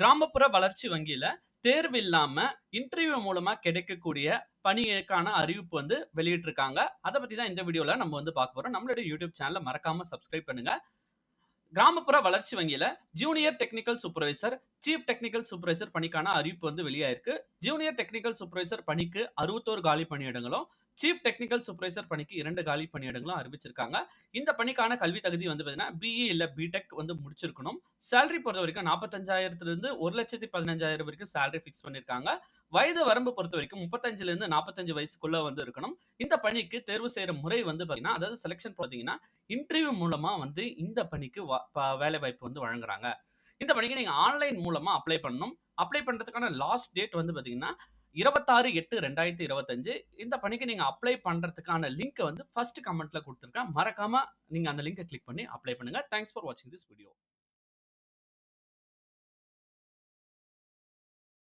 கிராமப்புற வளர்ச்சி வங்கியில தேர்வு இல்லாம இன்டர்வியூ மூலமா கிடைக்கக்கூடிய பணிக்கான அறிவிப்பு வந்து வெளியிட்டிருக்காங்க. அதை பத்தி தான் இந்த வீடியோல நம்ம வந்து பார்க்க போறோம். நம்மளுடைய யூடியூப் சேனலை மறக்காம சப்ஸ்கிரைப் பண்ணுங்க. கிராமப்புற வளர்ச்சி வங்கியில junior technical supervisor, chief technical supervisor பணிக்கான அறிவிப்பு வந்து வெளியாயிருக்கு. ஜூனியர் டெக்னிக்கல் சூப்பர்வைசர் பணிக்கு 61 காலி பணியிடங்களும், சீஃப் டெக்னிக்கல் சூப்பர்வைசர் பணிக்கு இரண்டு காலி பணியிடங்களும் அறிவிச்சிருக்காங்க. இந்த பணிக்கான கல்வி தகுதி வந்து பார்த்தீங்கன்னா, பிஇ இல்ல பிடெக் வந்து முடிச்சிருக்கணும். சேலரி பொறுத்த வரைக்கும் நாற்பத்தஞ்சாயிரத்துலேருந்து ஒரு லட்சத்தி பதினஞ்சாயிரம் வரைக்கும் சேலரி ஃபிக்ஸ் பண்ணியிருக்காங்க. வயது வரம்பு பொறுத்தவரைக்கும் 35லிருந்து 45 வயசுக்குள்ள வந்து இருக்கணும். இந்த பணிக்கு தேர்வு செய்யற முறை வந்து பார்த்தீங்கன்னா, அதாவது செலக்ஷன் பார்த்தீங்கன்னா, இன்டர்வியூ மூலமா வந்து இந்த பணிக்கு வ வாய்ப்பு வேலைவாய்ப்பு வந்து வழங்குறாங்க. இந்த பணிக்கு நீங்க ஆன்லைன் மூலமா அப்ளை பண்ணணும். அப்ளை பண்றதுக்கான லாஸ்ட் டேட் வந்து பார்த்தீங்கன்னா, 26/8/2025 இந்த பணிக்கு நீங்க அப்ளை பண்றதுக்கான லிங்க்கை வந்து ஃபர்ஸ்ட் கமெண்ட்ல கொடுத்துருக்கேன் மறக்காம நீங்க அந்த லிங்கை கிளிக் பண்ணி அப்ளை பண்ணுங்க. தேங்க்ஸ் ஃபார் வாட்சிங் திஸ் வீடியோ.